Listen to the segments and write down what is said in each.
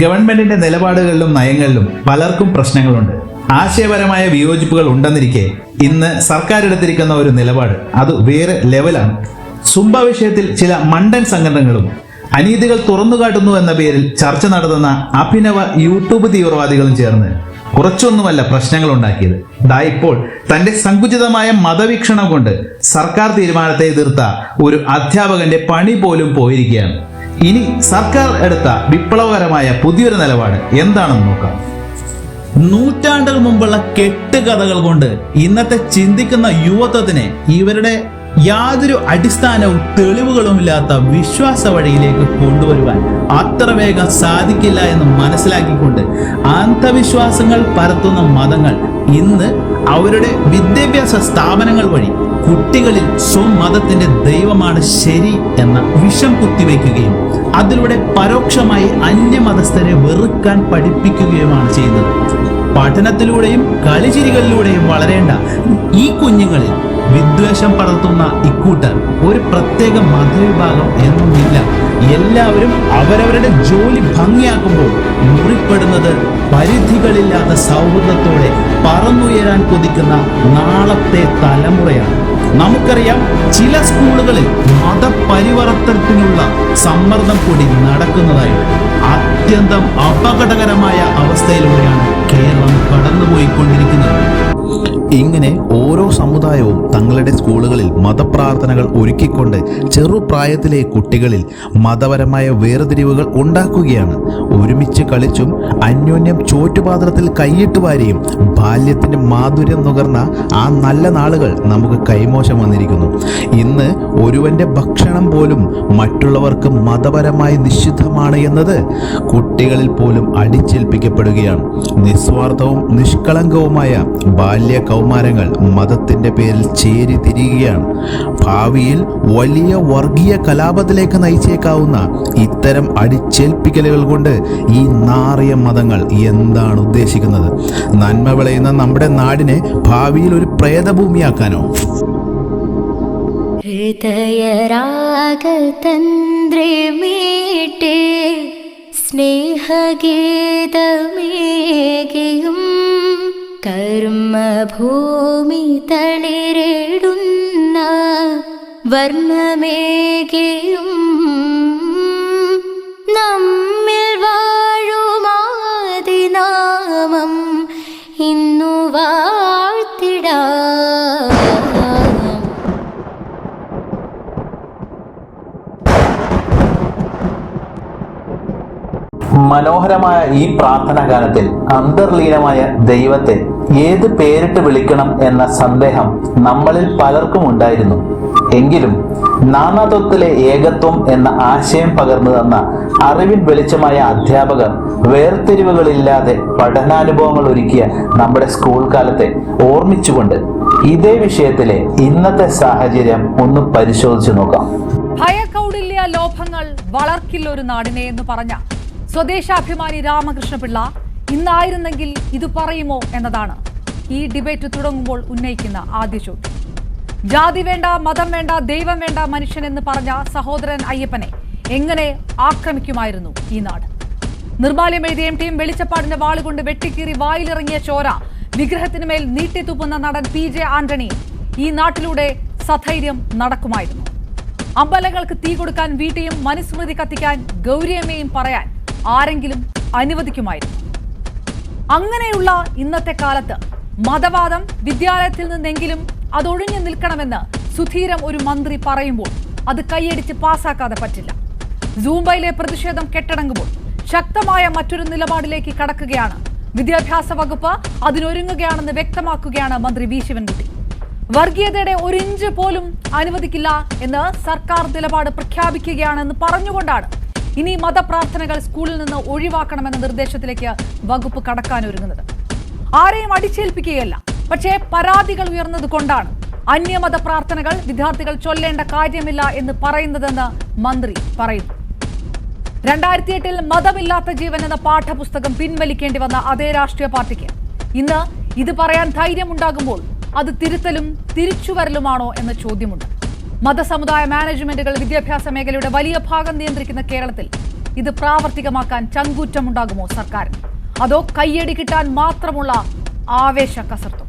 ഗവൺമെന്റിന്റെ നിലപാടുകളിലും നയങ്ങളിലും പലർക്കും പ്രശ്നങ്ങളുണ്ട്. ആശയപരമായ വിയോജിപ്പുകൾ ഉണ്ടെന്നിരിക്കെ ഇന്ന് സർക്കാർ എടുത്തിരിക്കുന്ന ഒരു നിലപാട് അത് വേറെ ലെവലാണ്. സുംബ വിഷയത്തിൽ ചില മണ്ടൻ സംഘടനകളും അനീതികൾ തുറന്നു കാട്ടുന്നു എന്ന പേരിൽ ചർച്ച നടത്തുന്ന അഭിനവ യൂട്യൂബ് തീവ്രവാദികളും ചേർന്ന് കുറച്ചൊന്നുമല്ല പ്രശ്നങ്ങൾ ഉണ്ടാക്കിയത്. ദാ ഇപ്പോൾ തന്റെ സങ്കുചിതമായ മതവീക്ഷണം കൊണ്ട് സർക്കാർ തീരുമാനത്തെ എതിർത്ത ഒരു അധ്യാപകന്റെ പണി പോലും പോയിരിക്കുകയാണ്. ഇനി സർക്കാർ എടുത്ത വിപ്ലവകരമായ പുതിയൊരു നിലപാട് എന്താണെന്ന് നോക്കാം. നൂറ്റാണ്ടുകൾ മുമ്പുള്ള കെട്ടുകഥകൾ കൊണ്ട് ഇന്നത്തെ ചിന്തിക്കുന്ന യുവത്വത്തിനെ ഇവരുടെ യാതൊരു അടിസ്ഥാനവും തെളിവുകളുമില്ലാത്ത വിശ്വാസ വഴിയിലേക്ക് കൊണ്ടുവരുവാൻ അത്ര വേഗം സാധിക്കില്ല എന്ന് മനസ്സിലാക്കിക്കൊണ്ട് അന്ധവിശ്വാസങ്ങൾ പരത്തുന്ന മതങ്ങൾ ഇന്ന് അവരുടെ വിദ്യാഭ്യാസ സ്ഥാപനങ്ങൾ വഴി കുട്ടികളിൽ സ്വമതത്തിന്റെ ദൈവമാണ് ശരി എന്ന വിഷം കുത്തിവെക്കുകയും അതിലൂടെ പരോക്ഷമായി അന്യമതസ്ഥരെ വെറുക്കാൻ പഠിപ്പിക്കുകയുമാണ് ചെയ്യുന്നത്. പഠനത്തിലൂടെയും കളിചിരികളിലൂടെയും വളരേണ്ട ഈ കുഞ്ഞുങ്ങളിൽ വിദ്വേഷം പടർത്തുന്ന ഇക്കൂട്ടർ ഒരു പ്രത്യേക മതവിഭാഗം എന്നൊന്നില്ല എല്ലാവരും അവരവരുടെ ജോലി ഭംഗിയാക്കുമ്പോൾ മുറിപ്പെടുന്നത് പരിധികളില്ലാത്ത സൗഹൃദത്തോടെ പറന്നുയരാൻ കൊതിക്കുന്ന നാളത്തെ തലമുറയാണ്. നമുക്കറിയാം ചില സ്കൂളുകളിൽ മതപരിവർത്തനത്തിനുള്ള സമ്മർദ്ദം കൂടി നടക്കുന്നതായി. അത്യന്തം അപകടകരമായ അവസ്ഥയിലൂടെയാണ് കേരളം കടന്നുപോയിക്കൊണ്ടിരിക്കുന്നത്. ഇങ്ങനെ ഓരോ സമുദായവും തങ്ങളുടെ സ്കൂളുകളിൽ മതപ്രാർത്ഥനകൾ ഒരുക്കിക്കൊണ്ട് ചെറുപ്രായത്തിലെ കുട്ടികളിൽ മതപരമായ വേർതിരിവുകൾ ഉണ്ടാക്കുകയാണ്. ഒരുമിച്ച് കളിച്ചും അന്യോന്യം ചോറ്റുപാത്രത്തിൽ കൈയിട്ട് വാരിയും ബാല്യത്തിന്റെ മാധുര്യം നുകർന്ന ആ നല്ല നാളുകൾ നമുക്ക് കൈമോശം വന്നിരിക്കുന്നു. ഇന്ന് ഒരുവന്റെ ഭക്ഷണം പോലും മറ്റുള്ളവർക്ക് മതപരമായി നിഷിദ്ധമാണ് എന്നത് കുട്ടികളിൽ പോലും അടിച്ചേൽപ്പിക്കപ്പെടുകയാണ്. നിസ്വാർത്ഥവും നിഷ്കളങ്കവുമായ ബാല്യ കൗമാരങ്ങൾ മതത്തിന്റെ പേരിൽ ചേരി തിരിയുകയാണ്. ഭാവിയിൽ വലിയ വർഗീയ കലാപത്തിലേക്ക് നയിച്ചേക്കാവുന്ന ഇത്തരം അടിച്ചേൽപ്പിക്കലുകൾ കൊണ്ട് ഈ നാറിയ മതങ്ങൾ എന്താണ് ഉദ്ദേശിക്കുന്നത്? നന്മ വിളയുന്ന നമ്മുടെ നാടിനെ ഭാവിയിൽ ഒരു പ്രേതഭൂമിയാക്കാനോ? ഹൃദയരാഗതന്ത്രമേട്ട് സ്നേഹഗീതമേകിയും കർമ്മഭൂമി തളിരിടുന്ന വർണമേകയും നമ്മിൽ വാഴുമാതിനാമം ഇന്നു വാഴ്ത്തിടാം. മനോഹരമായ ഈ പ്രാർത്ഥനാ ഗാനത്തിൽ അന്തർലീനമായ ദൈവത്തെ ഏത് പേരിട്ട് വിളിക്കണം എന്ന സന്ദേഹം നമ്മളിൽ പലർക്കും ഉണ്ടായിരുന്നു. എങ്കിലും നാനാത്വത്തിലെ ഏകത്വം എന്ന ആശയം പകർന്നു തന്ന അറിവിൻ വെളിച്ചമായ അധ്യാപകർ വേർതിരിവുകളില്ലാതെ പഠനാനുഭവങ്ങൾ ഒരുക്കിയ നമ്മുടെ സ്കൂൾ കാലത്തെ ഓർമ്മിച്ചുകൊണ്ട് ഇതേ വിഷയത്തിലെ ഇന്നത്തെ സാഹചര്യം ഒന്ന് പരിശോധിച്ചു നോക്കാം. ഭയക്കൗടില്യ ലോഭങ്ങൾ വളർക്കില്ല ഒരു നാടിനെ എന്ന് പറഞ്ഞ സ്വദേശാഭിമാനി രാമകൃഷ്ണപിള്ള ഇന്നായിരുന്നെങ്കിൽ ഇത് പറയുമോ എന്നതാണ്. ഈ ഡിബേറ്റ് തുടങ്ങുമ്പോൾ ഉന്നയിക്കുന്ന ആദ്യ ചോദ്യം. ജാതി വേണ്ട മതം വേണ്ട ദൈവം വേണ്ട മനുഷ്യൻ എന്ന് പറഞ്ഞ സഹോദരൻ അയ്യപ്പനെ എങ്ങനെ ആക്രമിക്കുമായിരുന്നു ഈ നാട്? നിർമാല്യം എഴുതിയ എം ടിയും വെളിച്ചപ്പാടിന്റെ വാളുകൊണ്ട് വെട്ടിക്കീറി വായിലിറങ്ങിയ ചോര വിഗ്രഹത്തിനുമേൽ നീട്ടിത്തുപ്പുന്ന നടൻ പി ജെ ആന്റണി ഈ നാട്ടിലൂടെ സധൈര്യം നടക്കുമായിരുന്നു. അമ്പലങ്ങൾക്ക് തീ കൊടുക്കാൻ വീട്ടിയും മനുസ്മൃതി കത്തിക്കാൻ ഗൗരിയമ്മയും പറയാൻ ആരെങ്കിലും അനുവദിക്കുമായിരുന്നു. അങ്ങനെയുള്ള ഇന്നത്തെ കാലത്ത് മതവാദം വിദ്യാലയത്തിൽ നിന്നെങ്കിലും അതൊഴിഞ്ഞു നിൽക്കണമെന്ന് സുധീരം ഒരു മന്ത്രി പറയുമ്പോൾ അത് കൈയടിച്ച് പാസാക്കാതെ പറ്റില്ല. സൂംബയിലെ പ്രതിഷേധം കെട്ടടങ്ങുമ്പോൾ ശക്തമായ മറ്റൊരു നിലപാടിലേക്ക് കടക്കുകയാണ്. വിദ്യാഭ്യാസ വകുപ്പ് അതിനൊരുങ്ങുകയാണെന്ന് വ്യക്തമാക്കുകയാണ് മന്ത്രി വി. ശിവൻകുട്ടി. വർഗീയതയുടെ ഒരു ഇഞ്ച് പോലും അനുവദിക്കില്ല എന്ന് സർക്കാർ നിലപാട് പ്രഖ്യാപിക്കുകയാണെന്ന് പറഞ്ഞുകൊണ്ടാണ് ഇനി മതപ്രാർത്ഥനകൾ സ്കൂളിൽ നിന്ന് ഒഴിവാക്കണമെന്ന നിർദ്ദേശത്തിലേക്ക് വകുപ്പ് കടക്കാനൊരുങ്ങുന്നത്. ആരെയും അടിച്ചേൽപ്പിക്കുകയല്ല പക്ഷേ പരാതികൾ ഉയർന്നത് കൊണ്ടാണ്. അന്യമത പ്രാർത്ഥനകൾ വിദ്യാർത്ഥികൾ ചൊല്ലേണ്ട കാര്യമില്ല എന്ന് പറയുന്നതെന്ന് മന്ത്രി പറയുന്നു. രണ്ടായിരത്തി എട്ടിൽ മതമില്ലാത്ത ജീവൻ എന്ന പാഠപുസ്തകം പിൻവലിക്കേണ്ടി വന്ന അതേ രാഷ്ട്രീയ പാർട്ടിക്ക്. ഇന്ന് ഇത് പറയാൻ ധൈര്യമുണ്ടാകുമ്പോൾ അത് തിരുത്തലും തിരിച്ചുവരലുമാണോ എന്ന ചോദ്യമുണ്ട്. മതസമുദായ മാനേജ്മെന്റുകൾ വിദ്യാഭ്യാസ മേഖലയുടെ വലിയ ഭാഗം നിയന്ത്രിക്കുന്ന കേരളത്തിൽ ഇത് പ്രാവർത്തികമാക്കാൻ ചങ്കൂറ്റമുണ്ടാകുമോ സർക്കാർ? അതോ കയ്യടി കിട്ടാൻ മാത്രമുള്ള ആവേശ കസർത്തും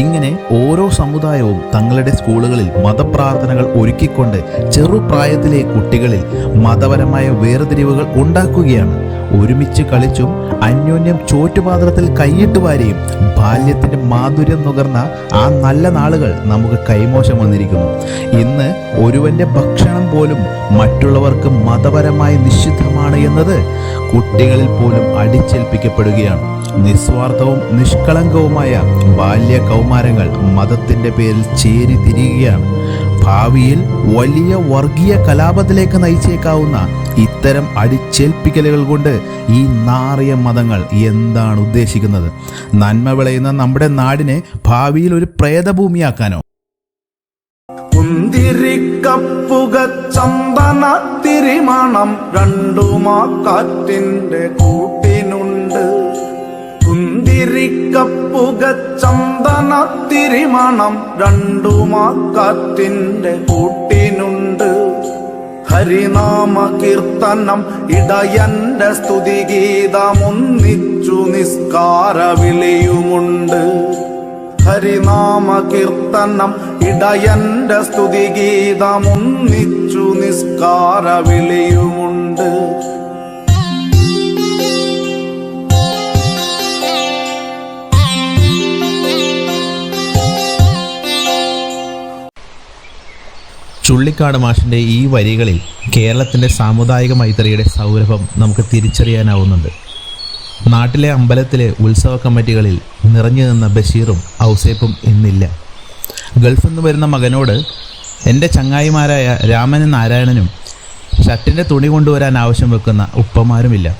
ഇങ്ങനെ ഓരോ സമുദായവും തങ്ങളുടെ സ്കൂളുകളിൽ മതപ്രാർത്ഥനകൾ ഒരുക്കിക്കൊണ്ട് ചെറുപ്രായത്തിലെ കുട്ടികളിൽ മതപരമായ വേർതിരിവുകൾ ഉണ്ടാക്കുകയാണ്. ഒരുമിച്ച് കളിച്ചും അന്യോന്യം ചോറ്റുപാത്രത്തിൽ കൈയിട്ട് വാരിയും ബാല്യത്തിന്റെ മാധുര്യം നുകർന്ന ആ നല്ല നാളുകൾ നമുക്ക് കൈമോശം വന്നിരിക്കുന്നു. ഇന്ന് ഒരുവന്റെ ഭക്ഷണം പോലും മറ്റുള്ളവർക്ക് മതപരമായി നിഷിദ്ധമാണ് എന്നത് കുട്ടികളിൽ പോലും അടിച്ചേൽപ്പിക്കപ്പെടുകയാണ്. നിസ്വാർത്ഥവും നിഷ്കളങ്കവുമായ ബാല്യ കൗമാരങ്ങൾ മതത്തിന്റെ പേരിൽ ചേരി തിരിയുകയാണ് ഭാവിയിൽ വലിയ വർഗീയ കലാപത്തിലേക്ക് നയിച്ചേക്കാവുന്ന ഇത്തരം അടിച്ചേൽപ്പിക്കലുകൾ കൊണ്ട് ഈ നാറിയ മതങ്ങൾ എന്താണ് ഉദ്ദേശിക്കുന്നത്? നന്മ വിളയുന്ന നമ്മുടെ നാടിനെ ഭാവിയിൽ ഒരു പ്രേതഭൂമിയാക്കാനോ? കുന്തിരിക്കപ്പുക ചന്ദന തിരിമണം കാറ്റിന്റെ കൂട്ടിനുണ്ട് കുന്തിരിക്കപ്പുക ചന്ദന തിരിമണം രണ്ടുമാ കാറ്റിന്റെ കൂട്ടിനുണ്ട്. ഹരിനാമ കീർത്തനം ഇടയന്റെ സ്തുതിഗീതമൊന്നിച്ചു നിസ്കാര വിളിയുമുണ്ട് ഹരിനാമ കീർത്തനം ഇടയന്റെ സ്തുതിഗീതമൊന്നിച്ചു നിസ്കാര വിളിയുമുണ്ട് ചുള്ളിക്കാട് മാഷിന്റെ ഈ വരികളിൽ കേരളത്തിന്റെ സാമുദായിക മൈത്രിയുടെ സൗരഭം നമുക്ക് തിരിച്ചറിയാനാവുന്നുണ്ട്. നാട്ടിലെ അമ്പലത്തിലെ ഉത്സവ കമ്മിറ്റികളിൽ നിറഞ്ഞു നിന്ന ബഷീറും ഔസേപ്പും ഇന്നില്ല. ഗൾഫിൽ നിന്ന് വരുന്ന മകനോട് എന്റെ ചങ്ങായിമാരായ രാമനും നാരായണനും ഷട്ടിന്റെ തുണി കൊണ്ടുവരാൻ ആവശ്യം വെക്കുന്ന ഉപ്പമാരുമില്ല.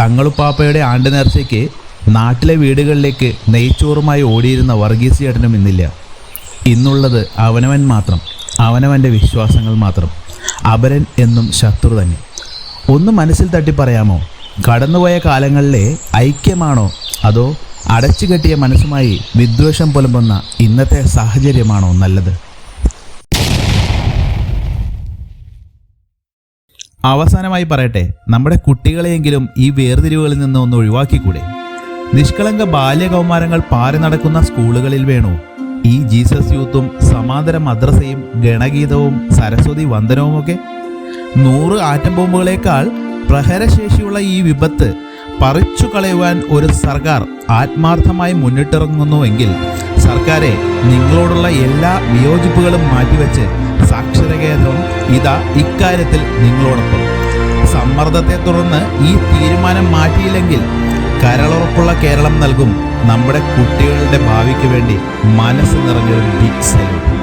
തങ്ങളുപ്പാപ്പയുടെ ആണ്ട് നേർച്ചയ്ക്ക് നാട്ടിലെ വീടുകളിലേക്ക് നെയ്ച്ചോറുമായി ഓടിയിരുന്ന വർഗീസ് ചേട്ടനും ഇന്നില്ല. ഇന്നുള്ളത് അവനവൻ മാത്രം. അവനവന്റെ വിശ്വാസങ്ങൾ മാത്രം. അപരൻ എന്നും ശത്രു തന്നെ. ഒന്ന് മനസ്സിൽ തട്ടി പറയാമോ? കടന്നുപോയ കാലങ്ങളിലെ ഐക്യമാണോ? അതോ അടച്ചു കെട്ടിയ മനസ്സുമായി വിദ്വേഷം പുലമ്പുന്ന ഇന്നത്തെ സാഹചര്യമാണോ നല്ലത്? അവസാനമായി പറയട്ടെ നമ്മുടെ കുട്ടികളെയെങ്കിലും ഈ വേർതിരിവുകളിൽ നിന്ന് ഒന്ന് ഒഴിവാക്കിക്കൂടെ? നിഷ്കളങ്ക ബാല്യകൗമാരങ്ങൾ പാറി നടക്കുന്ന സ്കൂളുകളിൽ വേണോ ഈ ജീസസ് യൂത്തും സമാന്തര മദ്രസയും ഗണഗീതവും സരസ്വതി വന്ദനവുമൊക്കെ നൂറ് ആറ്റം ബോംബുകളേക്കാൾ പ്രഹരശേഷിയുള്ള ഈ വിപത്ത് പറിച്ചു കളയുവാൻ ഒരു സർക്കാർ ആത്മാർത്ഥമായി മുന്നിട്ടിറങ്ങുന്നുവെങ്കിൽ സർക്കാരെ നിങ്ങളോടുള്ള എല്ലാ വിയോജിപ്പുകളും മാറ്റിവെച്ച് സാക്ഷര കേന്ദ്രം ഇതാ ഇക്കാര്യത്തിൽ നിങ്ങളോടൊപ്പം. സമ്മർദ്ദത്തെ തുടർന്ന് ഈ തീരുമാനം മാറ്റിയില്ലെങ്കിൽ കരളുറപ്പുള്ള കേരളം നൽകും നമ്മുടെ കുട്ടികളുടെ ഭാവിക്ക് വേണ്ടി മനസ്സ് നിറഞ്ഞൊരു ബിഗ് സല്യൂട്ട്